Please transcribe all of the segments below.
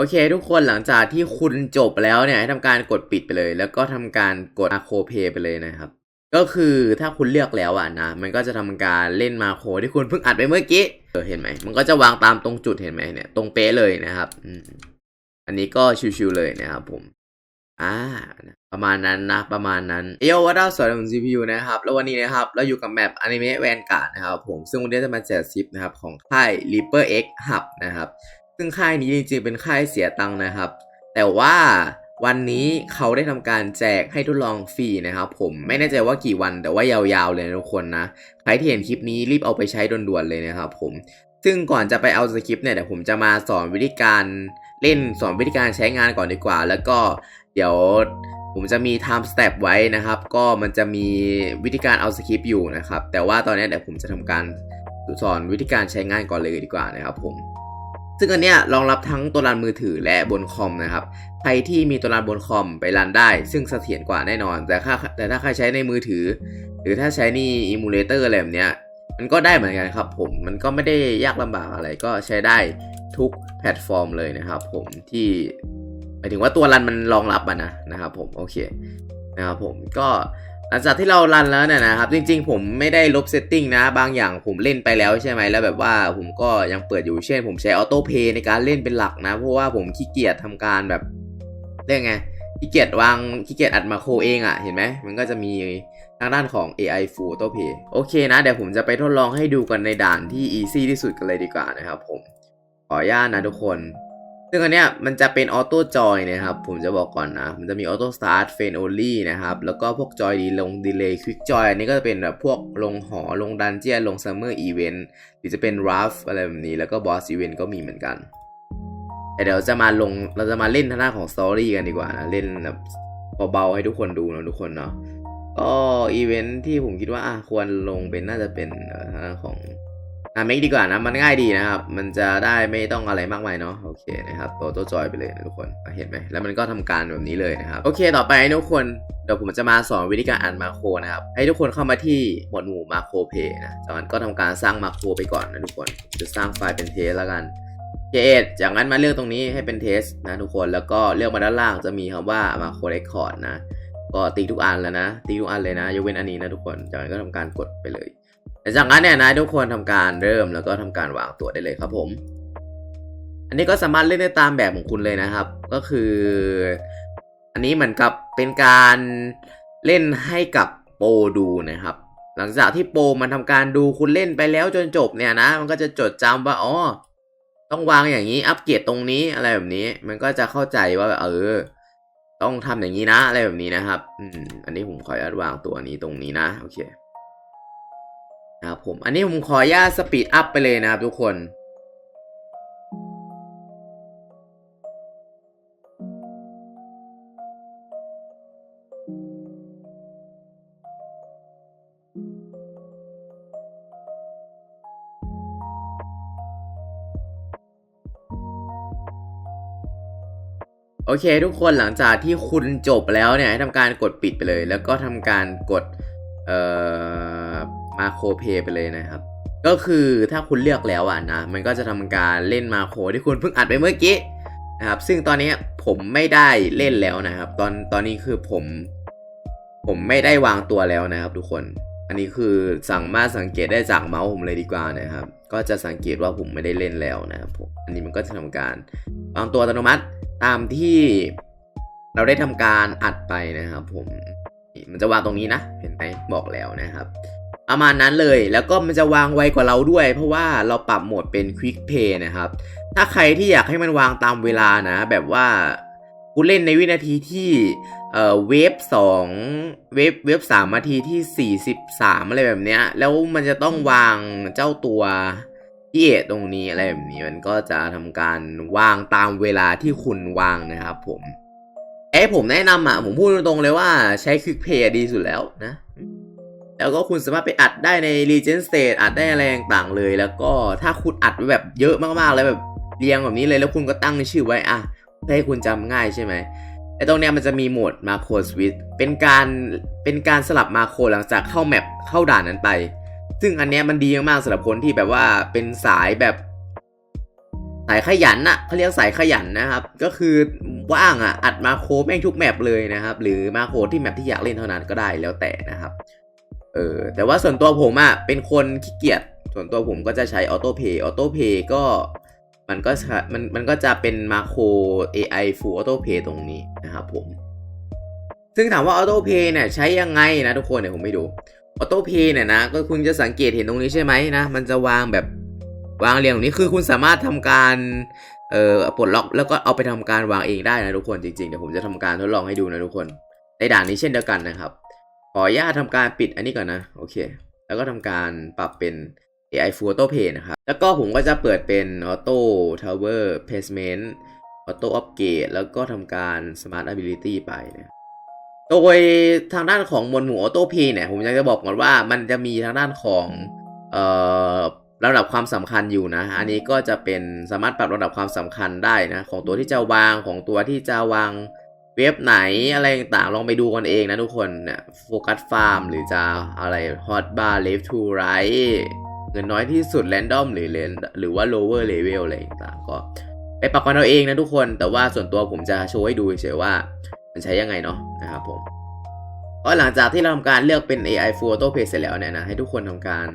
โอเค ทุกคนหลังจากที่คุณจบแล้วเนี่ยให้ทำการกดปิดไปเลย แล้วก็ทำการกดมาโคเพไปเลยนะครับก็คือถ้าคุณเลือกแล้วอะนะ มันก็จะทำการเล่นมาโคที่คุณเพิ่งอัดไปเมื่อกี้เห็นไหม มันก็จะวางตามตรงจุดเห็นไหมเนี่ย ตรงเป๊ะเลยนะครับอันนี้ก็ชิวๆเลยนะครับผม อ่า ประมาณนั้นนะ ประมาณนั้น เอโอวัดดาวสวยของ CPU นะครับ แล้ววันนี้นะครับ เราอยู่กับแมปอนิเมะแวนการ์ดนะครับผม ซึ่งวันนี้จะมาแจกซิปนะครับของค่าย Reaper X Hub นะครับ ซึ่งค่ายนี้จริงๆเป็นค่ายเสียตังค์นะครับ แต่ว่าวันนี้เขาได้ทำการแจกให้ทดลองฟรีนะครับผมไม่แน่ใจว่ากี่วันแต่ว่ายาวๆเลยนะทุกคนนะใครที่เห็นคลิปนี้รีบเอาไปใช้ด่วนๆเลยนะครับผมซึ่งก่อนจะไปเอาสคริปต์เนี่ยเดี๋ยวผมจะมาสอนวิธีการเล่นสอนวิธีการใช้งานก่อนดีกว่า แล้วก็เดี๋ยวผมจะมี time step ไว้นะครับ ก็มันจะมีวิธีการเอาสคริปต์อยู่นะครับ แต่ว่าตอนนี้เดี๋ยวผมจะทำการสอนวิธีการใช้งานก่อนเลยดีกว่านะครับผม ซึ่งอันเนี้ยรองรับทั้งตัวรันมือถือและบนคอมนะครับ ใครที่มีตัวรันบนคอมไปรันได้ ซึ่งเสถียรกว่าแน่นอน แต่ถ้าแต่ถ้าใครใช้ในมือถือ หรือถ้าใช้นี่อิมูเลเตอร์อะไรแบบเนี้ย มันก็ได้เหมือนกันครับผม มันก็ไม่ได้ยากลำบากอะไรก็ใช้ได้ทุกแพลตฟอร์มเลยนะครับผมที่หมายถึงว่าตัวรันมันรองรับอะนะนะครับผมโอเคนะครับผมก็ หลังจากที่เรารันแล้วเนี่ยนะครับ จริง ๆ ผมไม่ได้ลบเซตติ้งนะ บางอย่างผมเล่นไปแล้วใช่ไหมแล้วแบบว่าผมก็ยังเปิดอยู่เช่น ผมใช้ออโต้เพย์ในการเล่นเป็นหลักนะ เพราะว่าผมขี้เกียจทำการแบบเรียกไงขี้เกียจวางขี้เกียจอัดมาโครเองอะ่ะเห็นไหมมันก็จะมีทางด้านของ AI Full Auto Pay โอเคนะ เดี๋ยวผมจะไปทดลองให้ดูกันในด่านที่ easy ที่สุดกันเลยดีกว่านะครับผม ขออนุญาตนะทุกคน ซึ่งอันเนี้ยมันจะเป็นออโต้จอยนะครับ ผมจะบอกก่อนนะ มันจะมีออโต้สตาร์ทเฟนโอลี่นะครับ แล้วก็พวกจอยดีลงดีเลย์ควิกจอยอันนี้ก็จะเป็นแบบพวกลงหอลงดันเจียนลงซัมเมอร์อีเวนต์หรือจะเป็นรัฟอะไรแบบนี้ แล้วก็บอสอีเวนต์ก็มีเหมือนกันแต่เดี๋ยวจะมาลงเราจะมาเล่นทางด้านของสตอรี่กันดีกว่านะเล่นแบบเบาๆให้ทุกคนดูนะทุกคนเนาะก็อีเวนท์ที่ผมคิดว่าควรลงเป็นน่าจะเป็นเอ่อทางด้านของ อะเมกดีกว่านะ มันง่ายดีนะครับ มันจะได้ไม่ต้องอะไรมากมายเนาะโอเคนะครับตัวตัวจอยไปเลยนะทุกคนเห็นไหมแล้วมันก็ทำการแบบนี้เลยนะครับ โอเค ต่อไปทุกคนเดี๋ยวผมจะมาสอนวิธีการอ่านมาโครนะครับ ให้ทุกคนเข้ามาที่หมวดหมู่มาโครเพย์นะจากนั้นก็ทำการสร้างมาโครไปก่อนนะทุกคนจะสร้างไฟล์เป็นเทสแล้วกันเจเอจากนั้นมาเลือกตรงนี้ให้เป็นเทสนะทุกคนแล้วก็เลือกมาด้านล่างจะมีคำว่ามาโครเรคคอร์ดนะก็ติ๊กทุกอันแล้วนะติ๊กทุกอันเลยนะยกเว้นอันนี้นะทุกคนจากนั้นก็ทำการกดไปเลย จากนั้นเนี่ยนะทุกคนทำการเริ่มแล้วก็ทำการวางตัวได้เลยครับผม อันนี้ก็สามารถเล่นได้ตามแบบของคุณเลยนะครับ ก็คือ อันนี้เหมือนกับเป็นการเล่นให้กับโปดูนะครับ หลังจากที่โปมันทำการดูคุณเล่นไปแล้วจนจบเนี่ยนะ มันก็จะจดจำว่าอ๋อต้องวางอย่างนี้อัปเกรดตรงนี้อะไรแบบนี้ มันก็จะเข้าใจว่าเออ ต้องทำอย่างนี้นะ อะไรแบบนี้นะครับ อืมอันนี้ผมขออนุญาตวางตัวนี้ตรงนี้นะ โอเค นะครับผม อันนี้ผมขออนุญาตสปีดอัพไปเลยนะครับทุกคนโอเคทุกคนหลังจากที่คุณจบแล้วเนี่ยให้ทำการกดปิดไปเลย แล้วก็ทำการกดเอ่อ มาโครเพย์ไปเลยนะครับ ก็คือถ้าคุณเลือกแล้วอะนะ มันก็จะทำการเล่นมาโครที่คุณเพิ่งอัดไปเมื่อกี้นะครับ ซึ่งตอนนี้ผมไม่ได้เล่นแล้วนะครับ ตอนตอนนี้คือผม ผมไม่ได้วางตัวแล้วนะครับ ทุกคน อันนี้คือสั่งมาสังเกตได้จากเมาส์ผมเลยดีกว่านะครับ ก็จะสังเกตว่าผมไม่ได้เล่นแล้วนะครับผมอันนี้มันก็จะทำการวางตัวอัตโนมัติตามที่เราได้ทำการอัดไปนะครับ ผมมันจะวางตรงนี้นะ เห็นไหมบอกแล้วนะครับ ประมาณนั้นเลย แล้วก็มันจะวางไวกว่าเราด้วย เพราะว่าเราปรับโหมดเป็น Quick Play นะครับ ถ้าใครที่อยากให้มันวางตามเวลานะ แบบว่ากูเล่นในวินาทีที่เอ่อเวฟสองเวฟเวฟสามนาทีที่สี่สิบสามอะไรแบบเนี้ย แล้วมันจะต้องวางเจ้าตัวที่เอตรงนี้อะไรแบบนี้มันก็จะทำการวางตามเวลาที่คุณวางนะครับผมเอ้ผมแนะนำอะผมพูดตรงๆเลยว่าใช้ Quick Play ดีสุดแล้วนะ แล้วก็คุณสามารถไปอัดได้ใน Legend State อัดได้อะไรต่างๆเลย แล้วก็ถ้าคุณอัดไว้แบบเยอะมากๆเลยแบบเรียงแบบนี้เลยแล้วคุณก็ตั้งชื่อไว้อะเพื่อให้คุณจำง่ายใช่ไหมไอ้ตรงเนี้ยมันจะมีโหมดมาโครสวิตเป็นการเป็นการสลับมาโครหลังจากเข้าแมปเข้าด่านนั้นไป ซึ่งอันเนี้ยมันดีมากๆสำหรับคนที่แบบว่าเป็นสายแบบ สายขยันน่ะเขาเรียกสายขยันนะครับ ก็คือว่างอะอัดมาโครแม่งทุกแมปเลยนะครับ หรือมาโครที่แมปที่อยากเล่นเท่านั้นก็ได้แล้วแต่นะครับ เออแต่ว่าส่วนตัวผมอะเป็นคนขี้เกียจส่วนตัวผมก็จะใช้ออโต้เพย์ออโต้เพย์ก็มันก็มันมันก็จะเป็นมาโคร AI Full Auto Pay ตรงนี้นะครับผม ซึ่งถามว่าออโต้เพย์เนี่ยใช้ยังไงนะทุกคนเดี๋ยผมไปดูออโต้เพย์เนี่ยนะก็คุณจะสังเกตเห็นตรงนี้ใช่ไหมนะ มันจะวางแบบวางเรียงตรงนี้คือคุณสามารถทำการเอ่อปลดล็อกแล้วก็เอาไปทำการวางเองได้นะทุกคนจริงๆเดี๋ยวผมจะทำการทดลองให้ดูนะทุกคนในด่านนี้เช่นเดียวกันนะครับ ขออนุญาตทำการปิดอันนี้ก่อนนะ โอเค แล้วก็ทำการปรับเป็น AI Full Auto Pay นะครับ แล้วก็ผมก็จะเปิดเป็น Auto Tower Placement Auto Upgrade แล้วก็ทำการ Smart Ability ไปนะโดยทางด้านของมวดหมู่ Auto Pay เนี่ย ผมอยากจะบอกก่อนว่ามันจะมีทางด้านของเอ่อลำดับความสำคัญอยู่นะ อันนี้ก็จะเป็นสามารถปรับระดับความสำคัญได้นะ ของตัวที่จะวางของตัวที่จะวาง เว็บไหนอะไรต่างลองไปดูกันเองนะทุกคนเนี่ยโฟกัสฟาร์มหรือจะอะไรฮอตบาร์เลฟทูไรเงินน้อยที่สุดแรนดอมหรือเลนหรือว่า lower level อะไรต่างก็ ไปปรับกันเอาเองนะทุกคน แต่ว่าส่วนตัวผมจะโชว์ให้ดูเฉยว่า มันใช้ยังไงเนาะนะครับผมก็หลังจากที่เราทำการเลือกเป็น AI Full Auto Pay เสร็จแล้วเนี่ยนะให้ทุกคนทำการ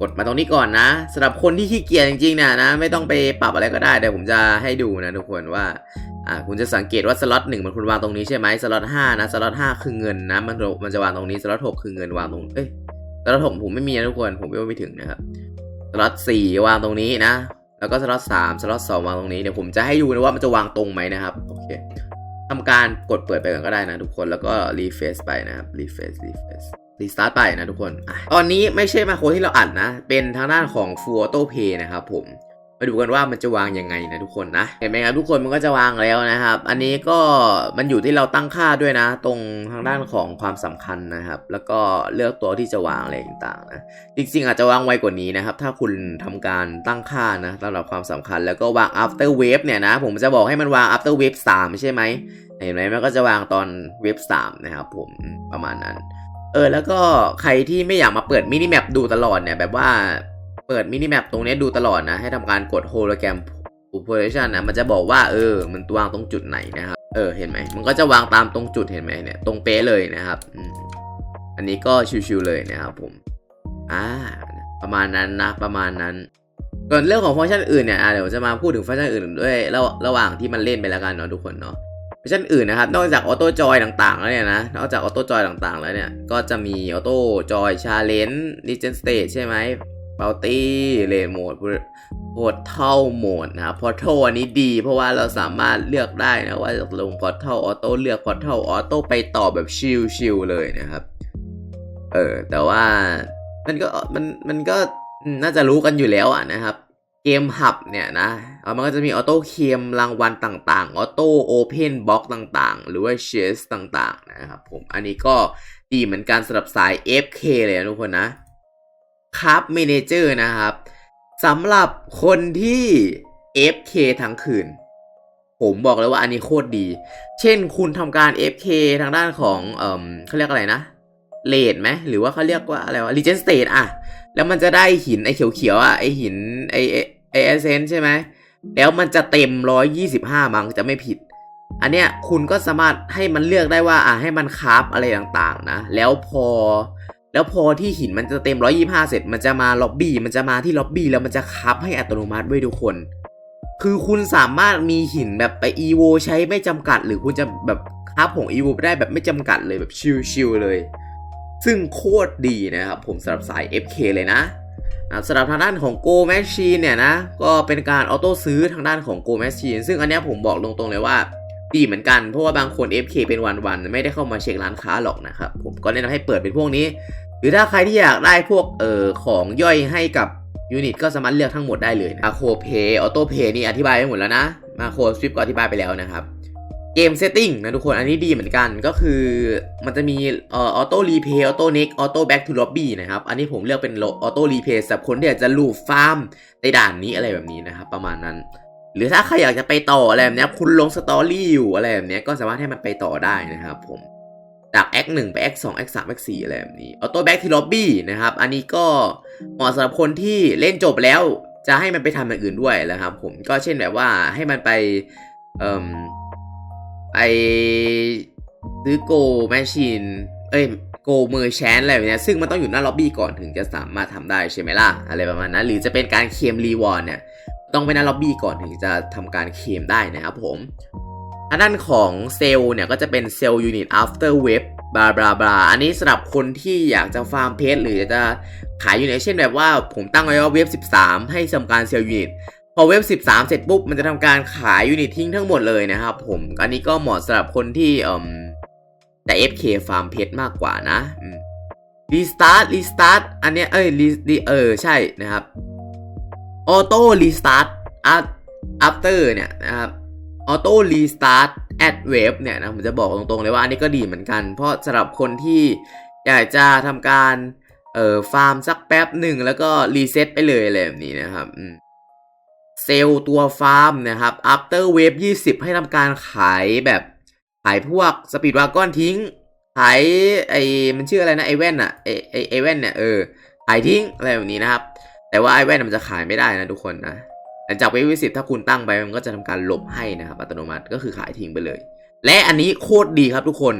กดมาตรงนี้ก่อนนะสำหรับคนที่ขี้เกียจจริงๆเนี่ยนะ ไม่ต้องไปปรับอะไรก็ได้เดี๋ยวผมจะให้ดูนะทุกคนว่า อ่าคุณจะสังเกตว่าสล็อตหนึ่งมันคุณวางตรงนี้ใช่ไหมสล็อตห้านะสล็อตห้าคือเงินนะมันมันจะวางตรงนี้สล็อตหกคือเงินวางตรงเอ้ยสล็อตหกผมไม่มีนะทุกคนผมไม่ไม่ถึงนะครับสล็อตสี่วางตรงนี้นะ แล้วก็สล็อตสามสล็อตสองวางตรงนี้เดี๋ยวผมจะให้ดูนะว่ามันจะวางตรงไหมนะครับโอเคทำการกดเปิดไปก่อนก็ได้นะทุกคนแล้วก็รีเฟซไปนะครับรีเฟซรีเฟซรีสตาร์ทไปนะทุกคนอตอนนี้ไม่ใช่มาโคที่เราอัดนะ เป็นทางด้านของ Full Auto Pay นะครับผม มาดูกันว่ามันจะวางยังไงนะทุกคนนะ เห็นไหมครับทุกคนมันก็จะวางแล้วนะครับ อันนี้ก็มันอยู่ที่เราตั้งค่าด้วยนะ ตรงทางด้านของความสำคัญนะครับ แล้วก็เลือกตัวที่จะวางอะไรต่างๆนะจริงๆอาจจะวางไวกว่านี้นะครับ ถ้าคุณทำการตั้งค่านะระดับความสำคัญแล้วก็วาง after wave เนี่ยนะ ผมจะบอกให้มันวาง after wave 3 ใช่ไหมเห็นไหมมันก็จะวางตอนเวฟ3นะครับผมประมาณนั้น เออแล้วก็ใครที่ไม่อยากมาเปิดมินิแมปดูตลอดเนี่ยแบบว่า เปิดมินิแมปตรงนี้ดูตลอดนะ ให้ทำการกดโฮโลแกรม position นะมันจะบอกว่าเออ มันวางตรงจุดไหนนะครับ เออ เห็นไหม มันก็จะวางตามตรงจุดเห็นไหมเนี่ย ตรงเป๊ะเลยนะครับ อันนี้ก็ชิวๆเลยนะครับผม อ่า ประมาณนั้นนะ ประมาณนั้นส่วนเรื่องของฟังก์ชันอื่นเนี่ยเดี๋ยวจะมาพูดถึงฟังก์ชันอื่นด้วยระระหว่างที่มันเล่นไปแล้วกันเนาะทุกคนเนาะ ฟังก์ชันอื่นนะครับ นอกจากออโต้จอยต่างๆแล้วเนี่ยนะ นอกจากออโต้จอยต่างๆแล้วเนี่ย ก็จะมีออโต้จอยชาเลนจ์ดิเจนสเตทใช่ไหม เบลตี้เลนโหมดพอร์ทัลโหมดนะพอร์ทัลอันนี้ดี เพราะว่าเราสามารถเลือกได้นะว่าจะลงพอร์ทัลออโต้เลือกพอร์ทัลออโต้ไปต่อแบบชิลๆเลยนะครับ เออ แต่ว่ามันก็มันมันก็น่าจะรู้กันอยู่แล้วอะนะครับ เกมหับเนี่ยนะเอ่อมันก็จะมีออโต้เคมรางวัลต่างๆ ออโต้โอเพนบ็อกต่างๆ หรือว่าเชสต่างๆ นะครับผม อันนี้ก็ดีเหมือนกันสำหรับสาย FK เลยนะทุกคนนะ คับเมเนเจอร์นะครับสำหรับคนที่ FK ทั้งคืน ผมบอกเลยว่าอันนี้โคตรดี เช่นคุณทำการ FK ทางด้านของเอ่อเขาเรียกอะไรนะเลดไหมหรือว่าเขาเรียกว่าอะไรวะ Legend State อะแล้วมันจะได้หินไอ้เขียวๆอะไอหินไอไอ้ไอเอเซนใช่ไหมแล้วมันจะเต็ม125มั้งจะไม่ผิด อันเนี้ยคุณก็สามารถให้มันเลือกได้ว่าอะให้มันคราฟอะไรต่างๆนะ แล้วพอ แล้วพอที่หินมันจะเต็ม 125 เสร็จ มันจะมาล็อบบี้ มันจะมาที่ล็อบบี้แล้วมันจะคราฟให้อัตโนมัติด้วยทุกคน คือคุณสามารถมีหินแบบไปอีโวใช้ไม่จำกัด หรือคุณจะแบบคราฟของอีโวได้แบบไม่จำกัดเลยแบบชิลๆเลย ซึ่งโคตรดีนะครับผมสำหรับสาย FK เลยนะสำหรับทางด้านของ Go Machine เนี่ยนะ ก็เป็นการออโต้ซื้อทางด้านของ Go Machine ซึ่งอันนี้ผมบอกตรงๆเลยว่า ดีเหมือนกัน เพราะว่าบางคน FK เป็นวันๆไม่ได้เข้ามาเช็คร้านค้าหรอกนะครับ ผมก็แนะนำให้เปิดเป็นพวกนี้ หรือถ้าใครที่อยากได้พวกเอ่อของย่อยให้กับยูนิตก็สามารถเลือกทั้งหมดได้เลยนะโคเพย์ออโต้เพย์นี่อธิบายไปหมดแล้วนะมาโคสวิปก็อธิบายไปแล้วนะครับเกมเซตติ้งนะทุกคน อันนี้ดีเหมือนกันก็คือมันจะมีเอ่อออโต้รีเพย์ออโต้เน็กออโต้แบ็กทูล็อบบี้นะครับ อันนี้ผมเลือกเป็นออโต้รีเพย์สำหรับคนที่อยากจะลูฟฟาร์มในด่านนี้อะไรแบบนี้นะครับ ประมาณนั้น หรือถ้าใครอยากจะไปต่ออะไรแบบนี้คุณลงสตอรี่อยู่อะไรแบบนี้ก็สามารถให้มันไปต่อได้นะครับผมจากแอคหนึ่งไปแอคสองแอคสามแอคสี่อะไรแบบนี้ออโต้แบ็กที่ล็อบบี้นะครับ อันนี้ก็เหมาะสำหรับคนที่เล่นจบแล้ว จะให้มันไปทำอย่างอื่นด้วยแหละครับ ผมก็เช่นแบบว่าให้มันไปเอ่มไปซื้อโกแมชชีนเอ้ยโกเมอร์แชนอะไรแบบนี้ซึ่งมันต้องอยู่หน้าล็อบบี้ก่อนถึงจะสามารถทำได้ใช่ไหมล่ะ อะไรประมาณนั้น หรือจะเป็นการเคลมรีวอร์ดเนี่ย ต้องไปหน้าล็อบบี้ก่อนถึงจะทำการเคลมได้นะครับผมทางด้านของเซลล์เนี่ยก็จะเป็นเซลล์ยูนิต after web บลาบลาบลาอันนี้สำหรับคนที่อยากจะฟาร์มเพจหรือจะขายยูนิตเช่นแบบว่าผมตั้งไว้ว่าเว็บ 13 ให้ทำการเซลล์ยูนิตพอเว็บ 13 เสร็จปุ๊บมันจะทำการขายยูนิตทิ้งทั้งหมดเลยนะครับผมอันนี้ก็เหมาะสำหรับคนที่เอ่มแต่ FK ฟาร์มเพชรมากกว่านะรีสตาร์ทรีสตาร์ทอันเนี้ยเอ้ยรีเออใช่นะครับ ออโต้รีสตาร์ทอัพอัปเตอร์เนี่ยนะครับออโต้รีสตาร์ทแอดเวฟเนี่ยนะผมจะบอกตรงๆเลยว่าอันนี้ก็ดีเหมือนกัน เพราะสำหรับคนที่อยากจะทำการเอ่อฟาร์มสักแป๊บหนึ่งแล้วก็รีเซ็ตไปเลยอะไรแบบนี้นะครับเซลล์ตัวฟาร์มนะครับ after wave 20 ให้ทำการขายแบบขายพวกสปีดวากอนทิ้ง ขายไอ้มันชื่ออะไรนะไอแว่นอะไอไอไอแว่นเนี่ยเออขายทิ้งอะไรแบบนี้นะครับ แต่ว่าไอแว่นมันจะขายไม่ได้นะทุกคนนะหลังจากเวฟวิสิถ้าคุณตั้งไปมันก็จะทำการลบให้นะครับอัตโนมัติก็คือขายทิ้งไปเลย และอันนี้โคตรดีครับทุกคน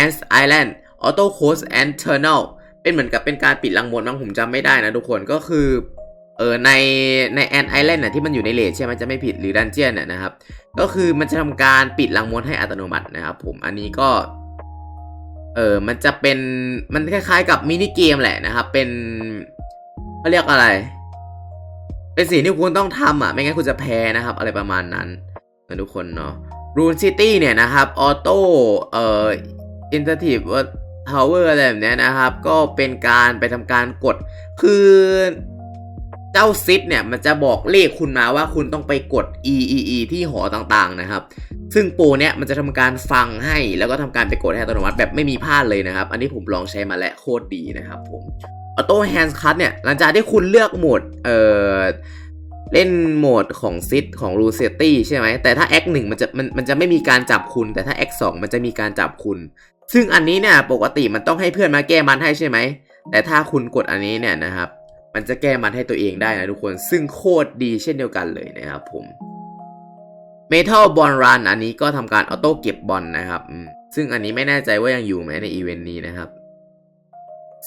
Ants Island Auto Close and Tunnel เป็นเหมือนกับเป็นการปิดรังมดมั้งผมจำไม่ได้นะทุกคนก็คือเออในในแอนไอแลนด์น่ะที่มันอยู่ในเลทใช่ไหมจะไม่ผิดหรือดันเจียนน่ะนะครับ ก็คือมันจะทำการปิดรังมดให้อัตโนมัตินะครับผมอันนี้ก็เออมันจะเป็นมันคล้ายๆกับมินิเกมแหละนะครับ เป็น เขาเรียกอะไร เป็นสิ่งที่คุณต้องทำอะ ไม่งั้นคุณจะแพ้นะครับ อะไรประมาณนั้นนะทุกคนเนาะรูนซิตี้เนี่ยนะครับออโต้เอ่ออินเทอร์ทีฟทาวเวอร์อะไรแบบเนี้ยนะครับ ก็เป็นการไปทำการกด คือเจ้าซิดเนี่ยมันจะบอกเลขคุณมาว่าคุณต้องไปกด e e e ที่หอต่างๆนะครับ ซึ่งโปรเนี่ยมันจะทำการฟังให้แล้วก็ทำการไปกดให้อัตโนมัติแบบไม่มีพลาดเลยนะครับ อันนี้ผมลองใช้มาแล้วโคตรดีนะครับผม ออโต้แฮนด์คัทเนี่ย หลังจากที่คุณเลือกโหมดเอ่อเล่นโหมดของซิดของรูเซตี้ใช่ไหม แต่ถ้า X 1มันจะมันมันจะไม่มีการจับคุณ แต่ถ้า X 2มันจะมีการจับคุณ ซึ่งอันนี้เนี่ยปกติมันต้องให้เพื่อนมาแก้มันให้ใช่ไหม แต่ถ้าคุณกดอันนี้เนี่ยนะครับ มันจะแก้มันให้ตัวเองได้นะทุกคน ซึ่งโคตรดีเช่นเดียวกันเลยนะครับผม Metal b o l Run อันนี้ก็ทำการออโต้เก็บบอลนะครับ ซึ่งอันนี้ไม่แน่ใจว่ายังอยู่ไหมในอีเวนต์นี้นะครับ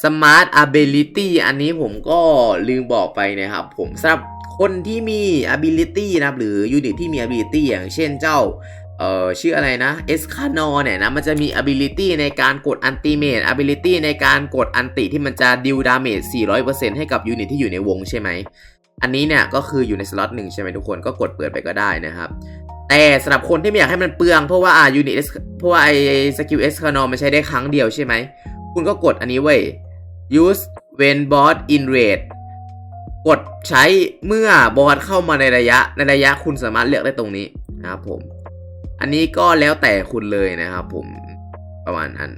Smart Ability อันนี้ผมก็ลืมบอกไปนะครับ ผมสำหรับคนที่มี ability นะครับ หรือยูนิตที่มี ability อย่างเช่นเจ้าเอ่อชื่ออะไรนะ e s c a n o r เนี่ยนะมันจะมี ability ในการกด ultimate ability ในการกดอันติที่มันจะดิวดาเมจ400%ให้กับยูนิตที่อยู่ในวงใช่ไหม อันนี้เนี่ยก็คืออยู่ในสล็อตหนึ่งใช่ไหมทุกคนก็กดเปิดไปก็ได้นะครับ แต่สำหรับคนที่ไม่อยากให้มันเปลืองเพราะว่าอ่ายูนิตเพราะว่าไอสกิลเอสคานอมันใช้ได้ครั้งเดียวใช่ไหม คุณก็กดอันนี้เว้ย use when boss in raid กดใช้เมื่อบอสเข้ามาในระยะ ในระยะคุณสามารถเลือกได้ตรงนี้นะครับผม อันนี้ก็แล้วแต่คุณเลยนะครับผมประมาณนั้น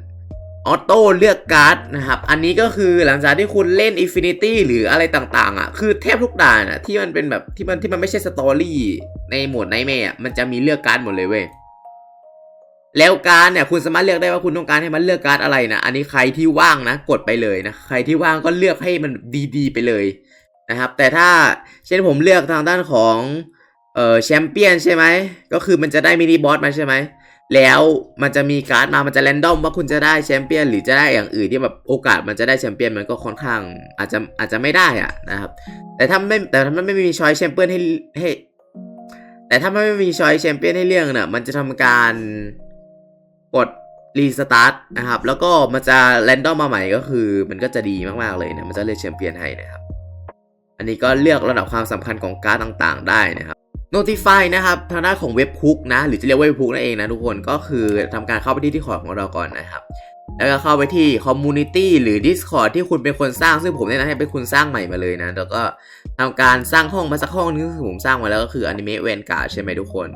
ออโต้เลือกการ์ดนะครับ อันนี้ก็คือหลังจากที่คุณเล่น Infinity หรืออะไรต่างๆ อะ คือแทบทุกด่านอะที่มันเป็นแบบที่มันที่มันไม่ใช่สตอรี่ในโหมดไนเมอะมันจะมีเลือกการ์ดหมดเลยเว้ย แล้วการเนี่ยคุณสามารถเลือกได้ว่าคุณต้องการให้มันเลือกการ์ดอะไรนะอันนี้ใครที่ว่างนะกดไปเลยนะใครที่ว่างก็เลือกให้มันดีๆ ไปเลยนะครับ แต่ถ้าเช่นผมเลือกทางด้านของเอ่อแชมเปี้ยนใช่ไหมก็คือมันจะได้มินิบอสมาใช่ไหมแล้วมันจะมีการ์ดมามันจะแรนดอมว่าคุณจะได้แชมเปี้ยนหรือจะได้อย่างอื่นที่แบบโอกาสมันจะได้แชมเปี้ยนมันก็ค่อนข้างอาจจะอาจจะไม่ได้อะนะครับ แต่ถ้าไม่แต่ถ้ามันไม่มีชอยแชมเปี้ยนให้ให้ แต่ถ้ามันไม่มีชอยแชมเปี้ยนให้เลือกเนี่ยมันจะทำการ กดรีสตาร์ทนะครับ แล้วก็มันจะแรนดอมมาใหม่ก็คือ มันก็จะดีมากๆเลยนะ มันจะเลือกแชมเปี้ยนให้นะครับ อันนี้ก็เลือกระดับความสำคัญของการ์ดต่างๆ ได้นะครับ Notify นะครับ ทางด้านของเว็บคุกนะ หรือจะเรียกว่าเว็บคุกนั่นเองนะทุกคน ก็คือทำการเข้าไปที่ที่คอของเราก่อนนะครับ แล้วก็เข้าไปที่ Community หรือ Discord ที่คุณเป็นคนสร้าง ซึ่งผมแนะนำให้เป็นคุณสร้างใหม่มาเลยนะ แล้วก็ทำการสร้างห้องมาสักห้องนึงซึ่งผมสร้างมาแล้วก็คือ Anime Vanguard ใช่ไหมทุกคน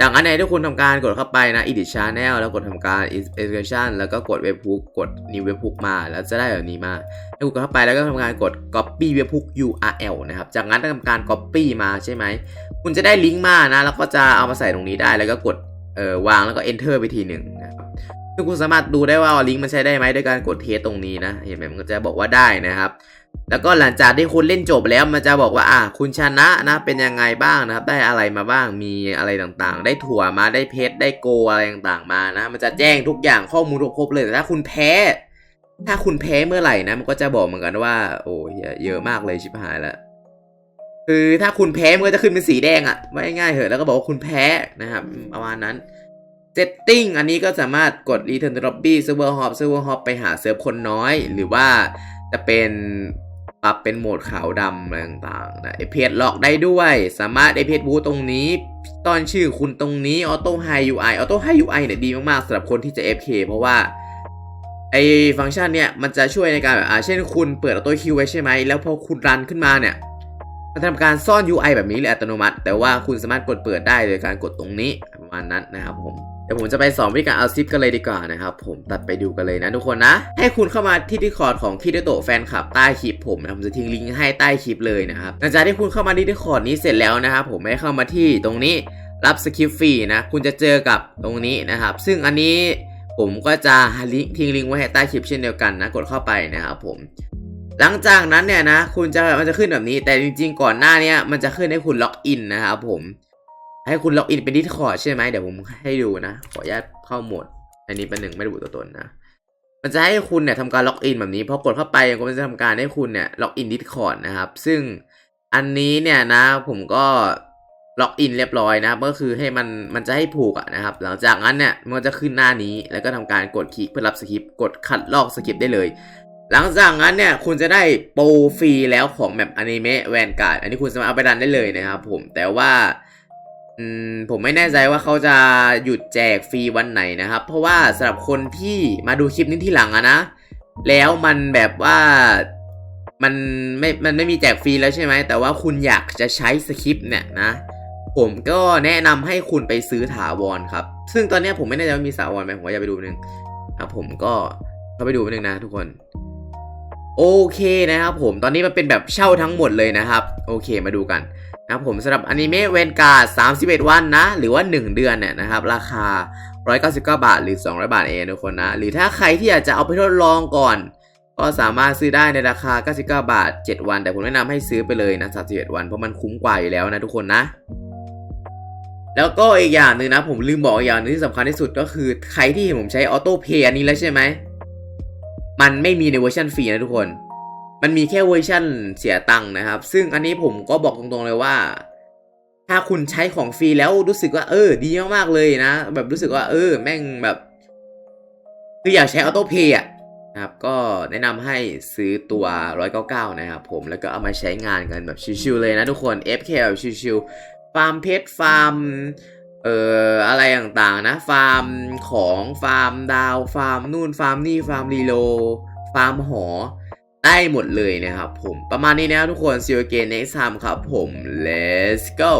จากนั้นเนี่ยทุกคนทำการกดเข้าไปนะ Edit Channel แล้วกดทำการ Extension แล้วก็กด Webhook กด New Webhook มา แล้วจะได้แบบนี้มาแล้วกดเข้าไปแล้วก็ทำการกด Copy Webhook URL นะครับ จากนั้นทำการ Copy มาใช่ไหม คุณจะได้ลิงก์มานะ แล้วก็จะเอามาใส่ตรงนี้ได้ แล้วก็กดเอ่อวางแล้วก็ enter ไปทีหนึ่งนะครับซึ่งคุณสามารถดูได้ว่าลิงก์มันใช้ได้ไหมด้วยการกดเทสตรงนี้นะ เห็นไหมมันก็จะบอกว่าได้นะครับ แล้วก็หลังจากที่คุณเล่นจบแล้วมันจะบอกว่าอะคุณชนะนะเป็นยังไงบ้างนะครับ ได้อะไรมาบ้างมีอะไรต่างๆ ได้ถั่วมาได้เพชรได้โกอะไรต่างๆมานะ มันจะแจ้งทุกอย่างข้อมูลครบเลยแต่ถ้าคุณแพ้ ถ้าคุณแพ้เมื่อไหร่นะมันก็จะบอกเหมือนกันว่า โอ้ยเยอะมากเลยชิบหายแล้วคือถ้าคุณแพ้มันก็จะขึ้นเป็นสีแดงอะไว้ง่ายๆเหอะแล้วก็บอกว่าคุณแพ้นะครับประมาณนั้น setting อันนี้ก็สามารถกด return to lobby server hop server hop ไปหาเซิร์ฟคนน้อย หรือว่าจะเป็น ปรับเป็นโหมดขาวดำอะไรต่างๆนะเพจล็อกได้ด้วย สามารถไอเพจบูตรงนี้ ตอนชื่อคุณตรงนี้ auto high UI auto high UI เนี่ยดีมากๆสำหรับคนที่จะ FK เพราะว่าไอฟังก์ชันเนี่ยมันจะช่วยในการแบบอ่าเช่นคุณเปิด auto Q ไว้ใช่ไหมแล้วพอคุณรันขึ้นมาเนี่ยมันทำการซ่อน UI แบบนี้เลยอัตโนมัติ แต่ว่าคุณสามารถกดเปิดได้โดยการกดตรงนี้ประมาณนั้นนะครับผม เดี๋ยวผมจะไปสอนวิธีการเอาซิปกันเลยดีกว่านะครับผมตัดไปดูกันเลยนะทุกคนนะ ให้คุณเข้ามาที่ Discord ของคิดโตแฟนคลับใต้คลิปผมนะผมจะทิ้งลิงก์ให้ใต้คลิปเลยนะครับหลังจากที่คุณเข้ามาที่ Discord นี้เสร็จแล้วนะครับผมให้เข้ามาที่ตรงนี้รับสคริปต์ฟรีนะคุณจะเจอกับตรงนี้นะครับ ซึ่งอันนี้ผมก็จะลิงก์ทิ้งลิงก์ไว้ให้ใต้คลิปเช่นเดียวกันนะกดเข้าไปนะครับผมหลังจากนั้นเนี่ยนะคุณจะมันจะขึ้นแบบนี้ แต่จริง ๆ ก่อนหน้านี้มันจะขึ้นให้คุณล็อกอินนะครับผม ให้คุณล็อกอินเป็นดิสคอร์ดใช่ไหมเดี๋ยวผมให้ดูนะ ขออนุญาตเข้าโหมด อันนี้เป็นหนึ่งไม่ระบุตัวตนนะ มันจะให้คุณเนี่ยทำการล็อกอินแบบนี้พอกดเข้าไปมันจะทำการให้คุณเนี่ยล็อกอินดิสคอร์ดนะครับ ซึ่งอันนี้เนี่ยนะผมก็ล็อกอินเรียบร้อยนะครับก็คือให้มันมันจะให้ผูกอะนะครับ หลังจากนั้นเนี่ยมันจะขึ้นหน้านี้แล้วก็ทำการกดคลิกเพื่อรับสคริปต์กดคัดลอกสคริปต์ได้เลย หลังจากนั้นเนี่ยคุณจะได้โปรฟรีแล้วของแบบอนิเมะแวนการ์ดอันนี้คุณสามารถเอาไปดันได้เลยนะครับผมแต่ว่า อืมผมไม่แน่ใจว่าเขาจะหยุดแจกฟรีวันไหนนะครับ เพราะว่าสำหรับคนที่มาดูคลิปนี้ที่หลังอะนะ แล้วมันแบบว่ามันไม่ มันไม่มีแจกฟรีแล้วใช่ไหม แต่ว่าคุณอยากจะใช้สคริปต์เนี่ยนะ ผมก็แนะนำให้คุณไปซื้อถาวรครับ ซึ่งตอนนี้ผมไม่แน่ใจว่ามีถาวรไหมผมก็จะไปดูนึงครับผมก็เข้าไปดูนึงนะทุกคน โอเคนะครับผม ตอนนี้มันเป็นแบบเช่าทั้งหมดเลยนะครับ โอเคมาดูกัน นะครับผมสำหรับอนิเมะเวนการ์ด31 วันนะ หรือว่า 1 เดือนเนี่ยนะครับ ราคา 199 บาท หรือ 200 บาทเองทุกคนนะ หรือถ้าใครที่อยากจะเอาไปทดลองก่อน ก็สามารถซื้อได้ในราคา 99 บาท 7 วัน แต่ผมแนะนำให้ซื้อไปเลยนะ 31 วัน เพราะมันคุ้มกว่าอยู่แล้วนะทุกคนนะ แล้วก็อีกอย่างหนึ่งนะ ผมลืมบอกอีกอย่างหนึงที่สำคัญที่สุดก็คือใครที่เห็นผมใช้ออโต้เพย์อันนี้แล้วใช่ไหม มันไม่มีในเวอร์ชันฟรีนะทุกคน มันมีแค่เวอร์ชั่นเสียตังค์นะครับ ซึ่งอันนี้ผมก็บอกตรงๆเลยว่า ถ้าคุณใช้ของฟรีแล้วรู้สึกว่าเออ ดีมากๆเลยนะ แบบรู้สึกว่า เออ แม่งแบบ คืออยากใช้ออโต้เพย์อะนะครับ ก็แนะนำให้ซื้อตัว 199 นะครับผมแล้วก็เอามาใช้งานกันแบบชิวๆเลยนะทุกคน FK แบบชิวๆฟาร์มเพชรฟาร์มเอ่ออะไรต่างๆนะ ฟาร์มของฟาร์มดาว ฟาร์มนู่นฟาร์มนี่ฟาร์มรีโล ฟาร์มหอ ได้หมดเลยนะครับผมประมาณนี้นะทุกคน see you again next time ครับผม let's go